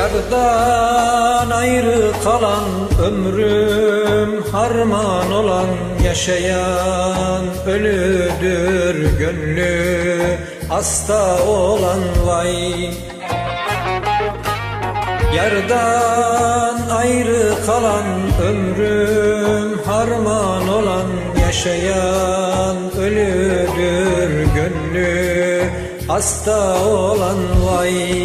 Yardan ayrı kalan ömrüm harman olan yaşayan ölüdür gönlü hasta olan vay. Yardan ayrı kalan ömrüm harman olan yaşayan ölüdür gönlü hasta olan vay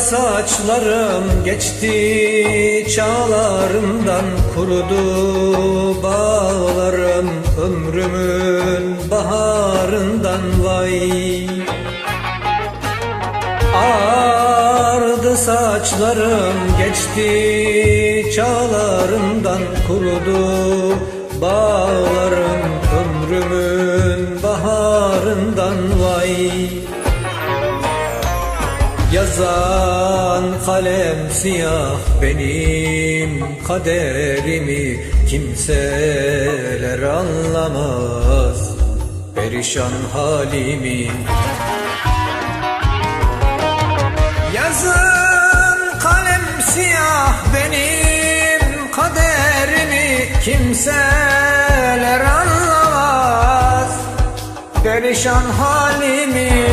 Saçlarım geçti çağlarımdan kurudu. Bağlarım ömrümün baharından vay. Ağardı saçlarım geçti çağlarımdan kurudu. Bağlarım ömrümün baharından vay Yazan kalem siyah benim kaderimi kimseler anlamaz. Perişan halimi. Yazan kalem siyah benim kaderimi kimseler anlamaz. Perişan halimi